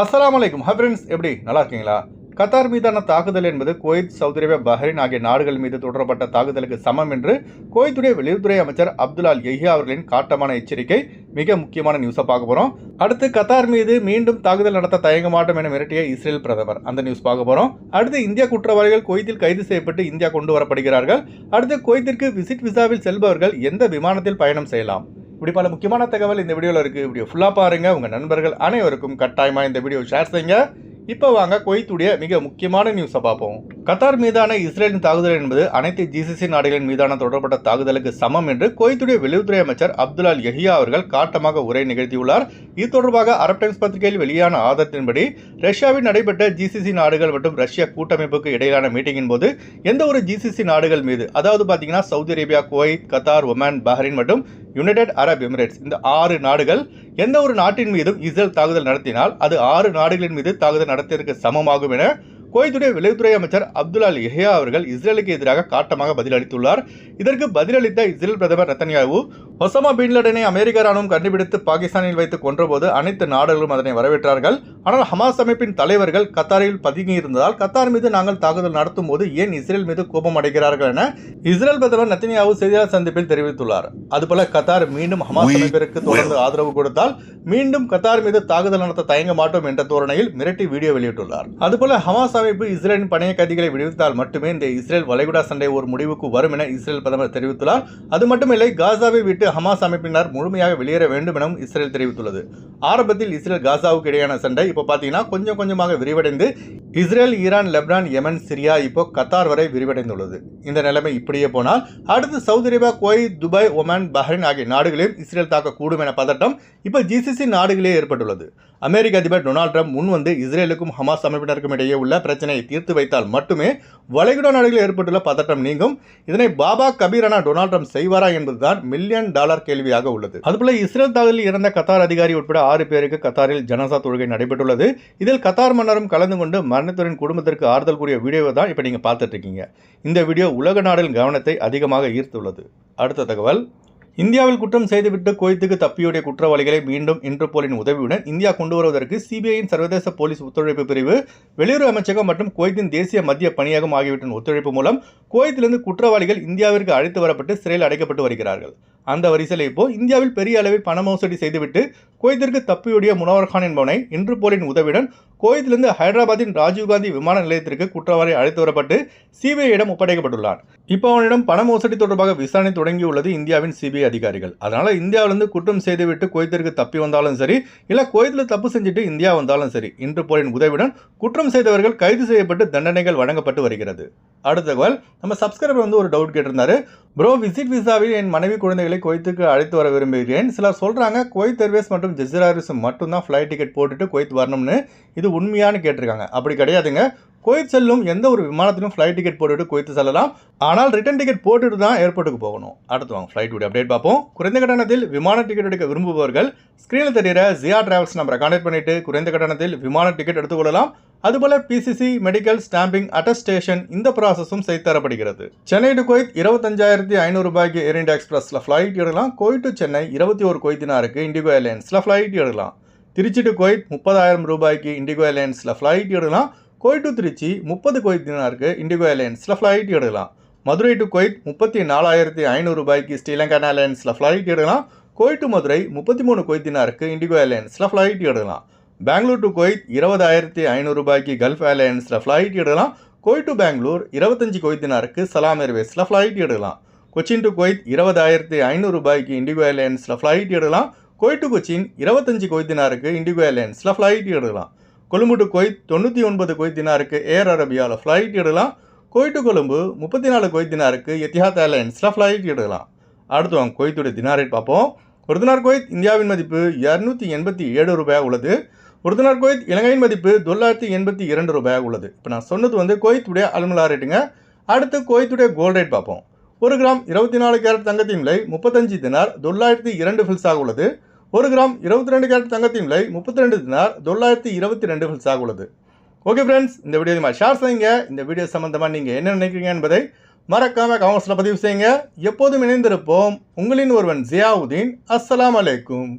அஸ்லாம் அலைக்கும் ஹப்ரின்ஸ் எப்படி? நல்லா இருக்கீங்களா கத்தார் மீதான தாக்குதல் என்பது குவைத் சவுதி அரேபியா பஹ்ரைன் ஆகிய நாடுகள் மீது தொடரப்பட்ட தாக்குதலுக்கு சமம் என்று குவைத்துடைய வெளியுறவுத்துறை அமைச்சர் அப்துல்லால் எஹியா அவர்களின் காட்டமான எச்சரிக்கை மிக முக்கியமான நியூஸை பார்க்க போகிறோம் அடுத்து கத்தார் மீது மீண்டும் தாக்குதல் நடத்த தயங்க மாட்டோம் என மிரட்டிய இஸ்ரேல் பிரதமர். அந்த நியூஸ் பார்க்க போகிறோம் அடுத்து இந்திய குற்றவாளிகள் குவைத்தில் கைது செய்யப்பட்டு இந்தியா கொண்டு வரப்படுகிறார்கள். அடுத்து குவைத்திற்கு விசிட் விசாவில் செல்பவர்கள் எந்த விமானத்தில் பயணம் செய்யலாம்? இப்படி பல முக்கியமான தகவல் இந்த வீடியோவில் இருக்குது வீடியோ ஃபுல்லாக பாருங்கள் உங்கள் நண்பர்கள் அனைவருக்கும் கட்டாயமாக இந்த வீடியோ ஷேர் செய்யுங்க. இப்போ வாங்க குவைத்துடைய மிக முக்கியமான நியூஸை பார்ப்போம். கத்தார் மீதான இஸ்ரேலின் தாக்குதல் என்பது அனைத்து ஜிசிசி நாடுகளின் மீதான தொடரப்பட்ட தாக்குதலுக்கு சமம் என்று குவைத்துடைய வெளியுறவுத்துறை அமைச்சர் அப்துல்லால் யஹியா அவர்கள் காட்டமாக உரை நிகழ்த்தியுள்ளார். இது தொடர்பாக அரப் டைம்ஸ் பத்திரிகையில் வெளியான ஆதாரத்தின்படி ரஷ்யாவில் நடைபெற்ற ஜிசிசி நாடுகள் மற்றும் ரஷ்ய கூட்டமைப்புக்கு இடையிலான மீட்டிங்கின் போது எந்த ஒரு ஜிசிசி நாடுகள் மீது அதாவது பார்த்தீங்கன்னா Saudi Arabia Kuwait Qatar Oman Bahrain மற்றும் யுனைடெட் அரப் எமிரேட்ஸ் இந்த ஆறு நாடுகள் எந்த ஒரு நாட்டின் மீதும் இஸ்ரேல் தாக்குதல் நடத்தினால் அது ஆறு நாடுகளின் மீது தாக்குதல் நடத்தியதற்கு சமமாகும் என குவைத்துடைய வெளியுறவுத்துறை அமைச்சர் அப்துல்லால் எஹியா அவர்கள் இஸ்ரேலுக்கு எதிராக காட்டமாக பதிலளித்துள்ளார். இதற்கு பதிலளித்த இஸ்ரேல் பிரதமர் ரத்தன்யாவு ஒசாமா பின்லடனை அமெரிக்க ராணுவம் கண்டுபிடித்து பாகிஸ்தானில் வைத்து கொன்றபோது அனைத்து நாடுகளும் அதனை வரவேற்றார்கள். ஆனால் ஹமாஸ் அமைப்பின் தலைவர்கள் கத்தாரில் பதுங்கி இருந்ததால் கத்தார் மீது நாங்கள் தாக்குதல் நடத்தும் போது ஏன் இஸ்ரேல் மீது கோபம் அடைகிறார்கள் என இஸ்ரேல் பிரதமர் நத்தன்யாவு செய்தியாளர் சந்திப்பில் தெரிவித்துள்ளார். அதுபோல கத்தார் மீண்டும் ஹமாஸ் அமைப்பிற்கு தொடர்ந்து ஆதரவு கொடுத்தால் மீண்டும் கத்தார் மீது தாக்குதல் நடத்த தயங்க மாட்டோம் என்ற தோரணையில் மிரட்டி வீடியோ வெளியிட்டுள்ளார். அதுபோல ஹமாஸ் அமைப்பு இஸ்ரேலின் பணைய கைதிகளை விடுவித்தால் மட்டுமே இந்த இஸ்ரேல் வளைகுடா சண்டை ஒரு முடிவுக்கு வரும் என இஸ்ரேல் பிரதமர் தெரிவித்துள்ளார். அது மட்டுமில்லை காசாவை விட்டு ஹமாஸ் அமைப்பினர் முழுமையாக வெளியேற வேண்டும் எனவும் இஸ்ரேல் தெரிவித்துள்ளது. ஆரம்பத்தில் இஸ்ரேல் காசாவுக்கு இடையான சண்டை. இப்போ பார்த்தீங்கன்னா கொஞ்சம் கொஞ்சமாக விரிவடைந்து Israel Iran Lebanon Yemen Syria இப்போ கத்தார் வரை விரிவடைந்துள்ளது. இந்த நிலைமை இப்படியே போனால் அடுத்து Saudi Arabia Kuwait Dubai Oman Bahrain ஆகிய நாடுகளையும் இஸ்ரேல் தாக்கக்கூடும் என பதட்டம் இப்போ ஜிசிசி நாடுகளே ஏற்பட்டுள்ளது. அமெரிக்க அதிபர் டொனால்ட் ட்ரம்ப் முன் வந்து இஸ்ரேலுக்கும் ஹமாஸ் அமைப்பினருக்கும் இடையே உள்ள பிரச்சனையை தீர்த்து வைத்தால் மட்டுமே வளைகுடா நாடுகளில் ஏற்பட்டுள்ள பதட்டம் நீங்கும். இதனை பாபா கபீரானா டொனால்ட் ட்ரம்ப் செய்வாரா என்பதுதான் மில்லியன் டாலர் கேள்வியாக உள்ளது. அதுபோல இஸ்ரேல் தாக்குதலில் இறந்த கத்தார் அதிகாரி உட்பட ஆறு பேருக்கு கத்தாரில் ஜனசா தொழுகை நடைபெற்றுள்ளது. இதில் கத்தார் மன்னரும் கலந்து கொண்டு மரணத்துடன் குடும்பத்திற்கு ஆறுதல் கூடிய வீடியோவை தான் இப்போ நீங்கள் பார்த்துட்டு இருக்கீங்க. இந்த வீடியோ உலக நாடுகளின் கவனத்தை அதிகமாக ஈர்த்துள்ளது. அடுத்த தகவல். இந்தியாவில் குற்றம் செய்துவிட்டு குவைத்துக்கு தப்பியோடைய குற்றவாளிகளை மீண்டும் இன்டர்போலின் உதவியுடன் இந்தியா கொண்டு வருவதற்கு சிபிஐயின் சர்வதேச போலீஸ் ஒத்துழைப்பு பிரிவு வெளியுறவு அமைச்சகம் மற்றும் குவைத்தின் தேசிய மத்திய பணியகம் ஆகியவற்றின் ஒத்துழைப்பு மூலம் குவைத்திலிருந்து குற்றவாளிகள் இந்தியாவிற்கு அழைத்து வரப்பட்டு சிறையில் அடைக்கப்பட்டு வருகிறார்கள். அந்த வரிசையில் இப்போ இந்தியாவில் பெரிய அளவில் பண மோசடி செய்துவிட்டு குவைத்திற்கு தப்பியோடிய முனவர் கான் என்பவனை இன்டர்போலின் உதவியுடன் குவைத்திலிருந்து ஹைதராபாத்தின் ராஜீவ்காந்தி விமான நிலையத்திற்கு குற்றவாளி அழைத்து வரப்பட்டு சிபிஐயிடம் ஒப்படைக்கப்பட்டுள்ளார். இப்போ அவனிடம் பண மோசடி தொடர்பாக விசாரணை தொடங்கியுள்ளது இந்தியாவின் சிபிஐ அதிகாரிகள். அதனால இந்தியாவிலிருந்து குற்றம் செய்துவிட்டு குவைத்திற்கு தப்பி வந்தாலும் சரி இல்லை குவைத்தில் தப்பு செஞ்சுட்டு இந்தியா வந்தாலும் சரி இன்டர்போலின் உதவியுடன் குற்றம் செய்தவர்கள் கைது செய்யப்பட்டு தண்டனைகள் வழங்கப்பட்டு வருகிறது. அடுத்த தகவல் நம்ம சப்ஸ்கிரைபர் வந்து ஒரு டவுட் கேட்டிருந்தாரு. ப்ரோ விசிட் விசாவில் என் மனைவி குழந்தைகள் குவைத்துக்கு அழைத்து வர விரும்புகிறேன். சிலர் சொல்கிறாங்க குவைத் ஏர்வேஸ் மற்றும் ஜெசிராரிஸ் மட்டும்தான் ஃப்ளைட் டிக்கெட் போட்டுட்டு குவைத் வரணும்னு. இது உண்மையானு கேட்டிருக்காங்க. அப்படி கிடையாதுங்க. குவைத் செல்லும் எந்த ஒரு விமானத்திலும் ஃப்ளைட் டிக்கெட் போட்டுவிட்டு குவைத்து செல்லலாம். ஆனால் ரிட்டன் டிக்கெட் போட்டுட்டு தான் ஏர்போர்ட்டுக்கு போகணும். அடுத்து வாங்க ஃப்ளைட் உடைய அப்டேட் பார்ப்போம். குறைந்த கட்டணத்தில் விமான டிக்கெட் எடுக்க விரும்புபவர்கள் ஸ்க்ரீனில் தெரிகிற ஜியா டிராவல்ஸ் நம்பரை கான்டாக்ட் பண்ணிட்டு குறைந்த கட்டணத்தில் விமான டிக்கெட் எடுத்துக்கொள்ளலாம். அதுபோல பிசிசி மெடிக்கல் ஸ்டாம்பிங் அட்டஸ்டேஷன் இந்த ப்ராசஸும் செய்து தரப்படுகிறது. சென்னை டு குவைத் இருபத்தஞ்சாயிரத்தி ஐநூறு ரூபாய்க்கு ஏர் இண்டியா எக்ஸ்பிரஸில் ஃப்ளைட் எடுக்கலாம். குவைத் டு சென்னை இருபத்தி ஒரு குவைத்தினாருக்கு இண்டிகோ ஏர்லைன்ஸில் ஃப்ளைட் எடுக்கலாம். திருச்சி டு குவைத் முப்பதாயிரம் ரூபாய்க்கு இண்டிகோ ஏர்லைன்ஸில் ஃப்ளைட் எடுக்கலாம். குவைத் டு திருச்சி முப்பது குவைத்தினாருக்கு இண்டிகோ ஏர்லைன்ஸில் ஃப்ளைட் எடுக்கலாம். மதுரை டு கோயத் முப்பத்தி நாலாயிரத்தி ஐநூறு ரூபாய்க்கு ஸ்ரீலங்கன் ஏர்லைன்ஸில் ஃப்ளைட் எடுக்கலாம். குவைட் டு மதுரை முப்பத்தி மூணு குவைத்தினாருக்கு இண்டிகோ ஏர்லைன்ஸில் ஃப்ளைட் எடுக்கலாம். பெங்களூர் டு கோயத் இருபதாயிரத்தி ஐநூறு ரூபாய்க்கு கல்ஃப் ஏர்லைன்ஸில் ஃப்ளைட் எடுக்கலாம். குவைட் டு பெங்களூர் இருபத்தஞ்சி குவைத்தினாருக்கு சலாம் ஏர்வேஸில் ஃப்ளைட் எடுக்கலாம். கொச்சின் டு கோயத் இருபதாயிரத்தி ஐநூறு ரூபாய்க்கு இண்டிகோ ஏர்லைன்ஸில் ஃப்ளைட் எடுக்கலாம். குவைட் டு கொச்சின் இருபத்தஞ்சி குவைத்தினாருக்கு இண்டிகோ ஏர்லைன்ஸில் ஃப்ளைட் எடுக்கலாம். கொழும்பு டு கொய்த் தொண்ணூற்றி ஒன்பது குவைத்தினாருக்கு ஏர் அரபியாவில் ஃப்ளைட் இடலாம் குவைட் கொழும்பு முப்பத்தி நாலு குவைத்தினாருக்கு எத்திஹாத் ஏர்லைன்ஸில் ஃப்ளைட் இடலாம் அடுத்து வாங்க கொய்த்துடைய தினார் ரேட் பார்ப்போம். ஒரு தினார் இந்தியாவின் மதிப்பு இரநூத்தி எண்பத்தி ஏழு ரூபாய் உள்ளது. ஒரு தினார் இலங்கையின் மதிப்பு தொள்ளாயிரத்தி எண்பத்தி இரண்டு ரூபாய் உள்ளது. இப்போ நான் சொன்னது வந்து குவைத்துடைய அலுமலா ரேட்டுங்க அடுத்து குவைத்துடைய கோல்ட் ரேட் பார்ப்போம். ஒரு கிராம் இருபத்தி நாலு கேரட் தங்கத்தின் விலை முப்பத்தஞ்சு தினார் தொள்ளாயிரத்தி இரண்டு ஃபில்ஸாக உள்ளது. ஒரு கிராம் இருபத்தி ரெண்டு கேரட் தங்கத்தின் விலை முப்பத்தி ரெண்டு தினார் தொள்ளாயிரத்தி இருபத்தி ரெண்டு ஃபில்ஸாக உள்ளது. ஓகே ஃப்ரெண்ட்ஸ் இந்த வீடியோ மாதிரி ஷேர் செய்யுங்க. இந்த வீடியோ சம்மந்தமாக நீங்கள் என்ன நினைக்கிறீங்க என்பதை மறக்காமல் கமெண்ட்ஸில் பதிவு செய்யுங்க. எப்போதும் இணைந்திருப்போம். உங்களின் ஒருவன் ஜியாவுதீன். அஸ்லாம் அலைக்கும்.